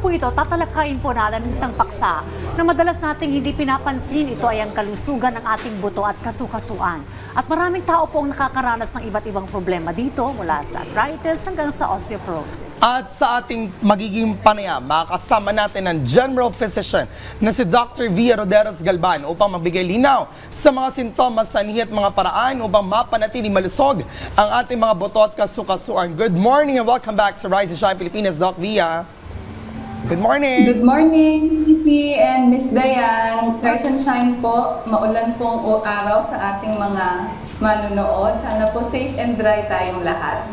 po ito, tatalakayin po natin ng isang paksa na madalas nating hindi pinapansin. Ito ay ang kalusugan ng ating buto at kasukasuan. At maraming tao po ang nakakaranas ng iba't ibang problema dito mula sa arthritis hanggang sa osteoporosis. At sa ating magiging panayam, makakasama natin ang General Physician na si Dr. Via Roderos Galban upang magbigay linaw sa mga sintomas, sanhi at mga paraan upang mapanatili malusog ang ating mga buto at kasukasuan. Good morning and welcome back sa Rise and Shine Pilipinas, Doc Via. Good morning. Good morning, P and Miss Dayan. Rise and shine po. Maulan pong o- araw sa ating mga manonood. Sana po safe and dry tayong lahat.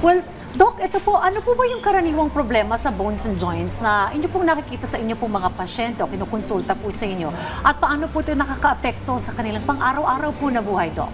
Well, Doc, ito po, ano po ba yung karaniwang problema sa bones and joints na inyo pong nakikita sa inyo pong mga pasyente o kinukonsulta po sa inyo? At paano po ito nakaka-apekto sa kanilang pang-araw-araw po na buhay, Doc?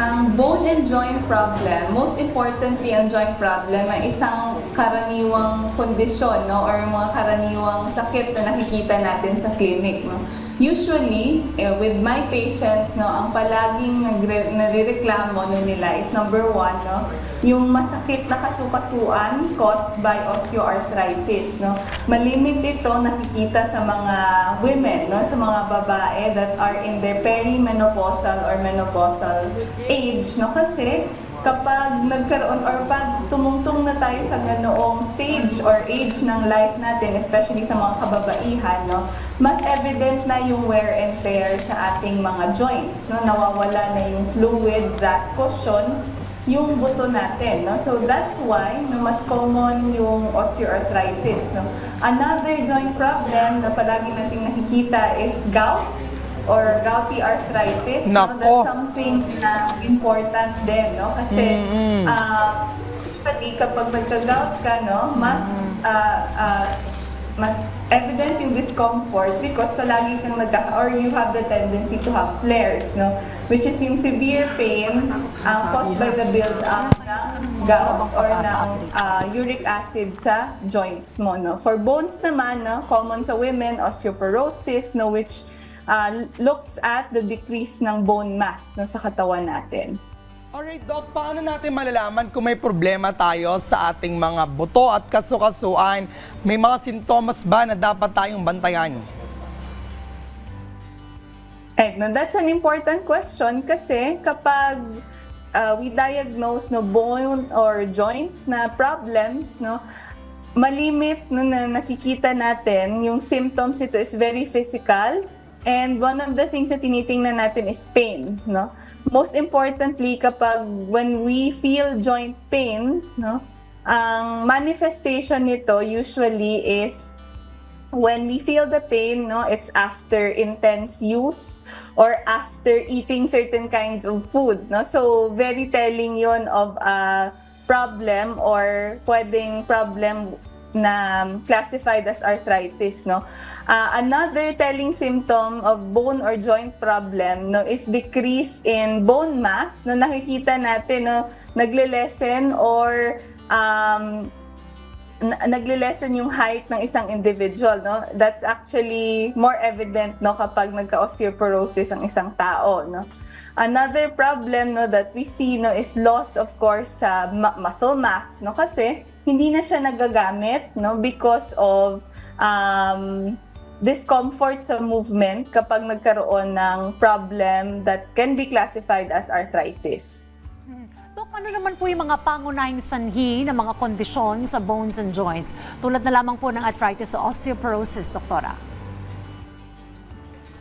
Ang bone and joint problem, most importantly ang joint problem ay isang karaniwang kondisyon no or mga karaniwang sakit na nakikita natin sa clinic no. Usually, eh, with my patients no, ang palaging nagre- narireklamo no nila is number one no, yung masakit na kasukasuan caused by osteoarthritis no. Malimit ito nakikita sa mga women no, sa mga babae that are in their perimenopausal or menopausal age no kasi kapag nagkaroon or pag tumungtong na tayo sa ganoong stage or age ng life natin, especially sa mga kababaihan, no, mas evident na yung wear and tear sa ating mga joints. No? Nawawala na yung fluid that cushions yung buto natin. No? So that's why no, mas common yung osteoarthritis. No? Another joint problem na palagi nating nakikita is gout or gouty arthritis. No? Nako. That's something na important din, no? Kasi ah, usually kapag nagka-gout ka, no, mas ah, ah, mas evident yung discomfort because palagi kang nagka or you have the tendency to have flares, no? Which is yung severe pain ah, caused by the build-up ng gout or ng ah, uric acid sa joints mo, no? For bones naman, no, common sa women, osteoporosis, no, which ah, looks at the decrease ng bone mass no, sa katawan natin. Alright, Doc, paano natin malalaman kung may problema tayo sa ating mga buto at kasukasuan? May mga sintomas ba na dapat tayong bantayan? Right, no, that's an important question kasi kapag uh, we diagnose no bone or joint na problems, no, malimit no, na nakikita natin yung symptoms ito is very physical and one of the things na tinitingnan natin is pain, no. Most importantly kapag when we feel joint pain, no, ang manifestation nito usually is when we feel the pain, no, it's after intense use or after eating certain kinds of food, no. So very telling 'yon of a problem or pwedeng problem na classified as arthritis, no. Ah, another telling symptom of bone or joint problem, no, is decrease in bone mass, no. Nakikita natin, no, nagle-lessen or um, na- nagle-lessen yung height ng isang individual, no? That's actually more evident, no, kapag nagka-osteoporosis ang isang tao, no? Another problem, no, that we see, no, is loss, of course, sa ma- muscle mass, no? Kasi hindi na siya nagagamit, no, because of um, discomfort sa movement kapag nagkaroon ng problem that can be classified as arthritis. Dok, ano naman po yung mga pangunahing sanhi ng mga kondisyon sa bones and joints? Tulad na lamang po ng arthritis o osteoporosis, doktora.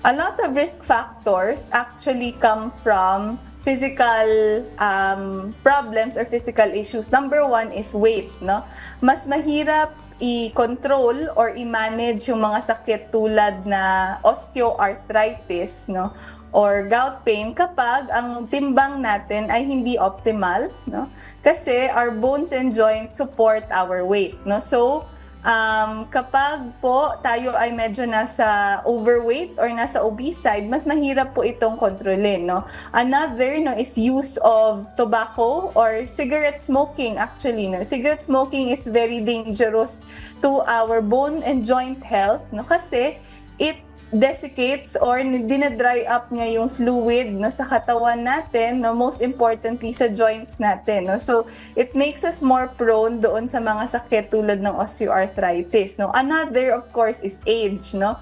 A lot of risk factors actually come from physical um, problems or physical issues. Number one is weight, no? Mas mahirap i-control or i-manage yung mga sakit tulad na osteoarthritis, no? or gout pain kapag ang timbang natin ay hindi optimal, no? Kasi our bones and joints support our weight, no? So, um, kapag po tayo ay medyo nasa overweight or nasa obese side, mas mahirap po itong kontrolin, no? Another, no, is use of tobacco or cigarette smoking actually, no? Cigarette smoking is very dangerous to our bone and joint health, no? Kasi it desiccates or dinadry up niya yung fluid no, sa katawan natin, no, most importantly sa joints natin. No? So, it makes us more prone doon sa mga sakit tulad ng osteoarthritis. No? Another, of course, is age. No?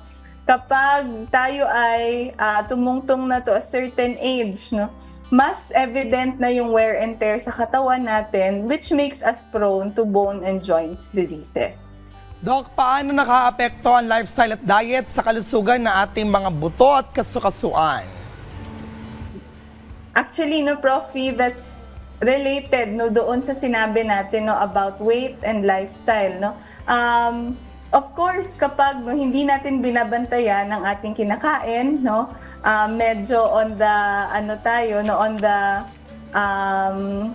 Kapag tayo ay ah, tumungtong na to a certain age, no, mas evident na yung wear and tear sa katawan natin which makes us prone to bone and joints diseases. Doc, paano nakaapekto ang lifestyle at diet sa kalusugan ng ating mga buto at kasukasuan? Actually, no, Profi, that's related no doon sa sinabi natin no about weight and lifestyle no um of course kapag no hindi natin binabantayan ang ating kinakain no ah, medyo on the ano tayo no on the um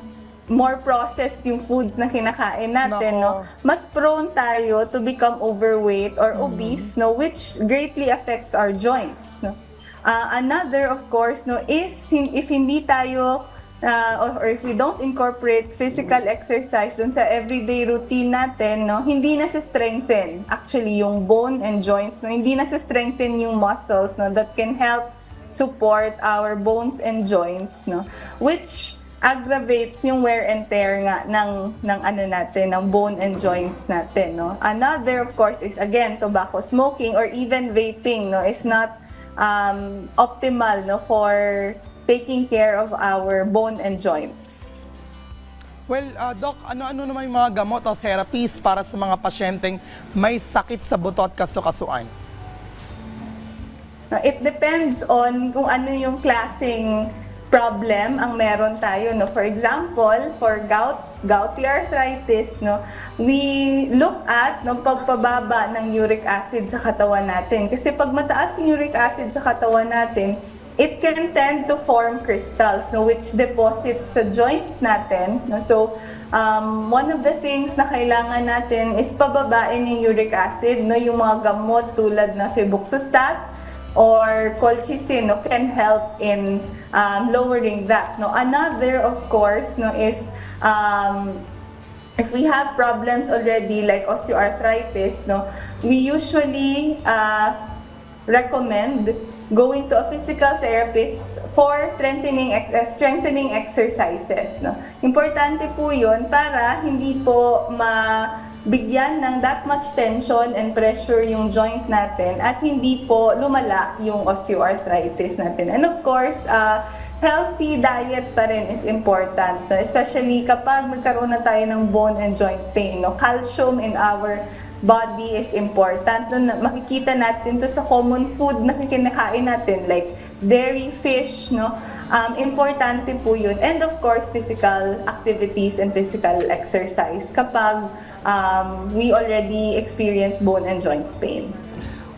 more processed yung foods na kinakain natin no? Nako. mas prone tayo to become overweight or obese no? Which greatly affects our joints no? Uh, another, of course, no, is if hindi tayo uh, or, or if we don't incorporate physical exercise dun sa everyday routine natin, no, hindi na strengthen actually yung bone and joints, no, hindi na strengthen yung muscles, no, that can help support our bones and joints, no, which aggravates yung wear and tear nga ng ng ano natin ng bone and joints natin no? Another of course is again tobacco smoking or even vaping no? Is not um, optimal no for taking care of our bone and joints. Well, uh, Doc, ano-ano naman yung mga gamot o therapies para sa mga pasyenteng may sakit sa buto at kasukasuan? It depends on kung ano yung klaseng problem ang meron tayo no? For example for gout gouty arthritis no? We look at no pagpababa ng uric acid sa katawan natin. Kasi pag mataas yung uric acid sa katawan natin it can tend to form crystals no? Which deposits sa joints natin no? So um, one of the things na kailangan natin is pababain yung uric acid no? Yung mga gamot tulad na febuxostat or colchicine no, can help in um, lowering that. No, another of course no is um, if we have problems already like osteoarthritis, no, we usually uh, recommend going to a physical therapist for strengthening uh, strengthening exercises. No, importante po 'yon para hindi po ma bigyan ng that much tension and pressure yung joint natin at hindi po lumala yung osteoarthritis natin. And of course, uh, healthy diet pa rin is important, no? especially kapag magkaroon na tayo ng bone and joint pain. No? Calcium in our body is important. No? Makikita natin to sa common food na kinakain natin like dairy, fish, no? Um, importante po yun. And of course, physical activities and physical exercise kapag um, we already experience bone and joint pain.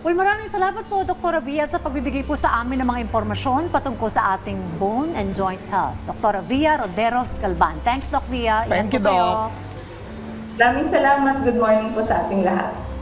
Well, maraming salamat po, Dr. Via, sa pagbibigay po sa amin ng mga impormasyon patungkol sa ating bone and joint health. Dr. Via Roderos Galban. Thanks, Doc Via. Ingat Thank you, po kayo. Doc. Maraming salamat. Good morning po sa ating lahat.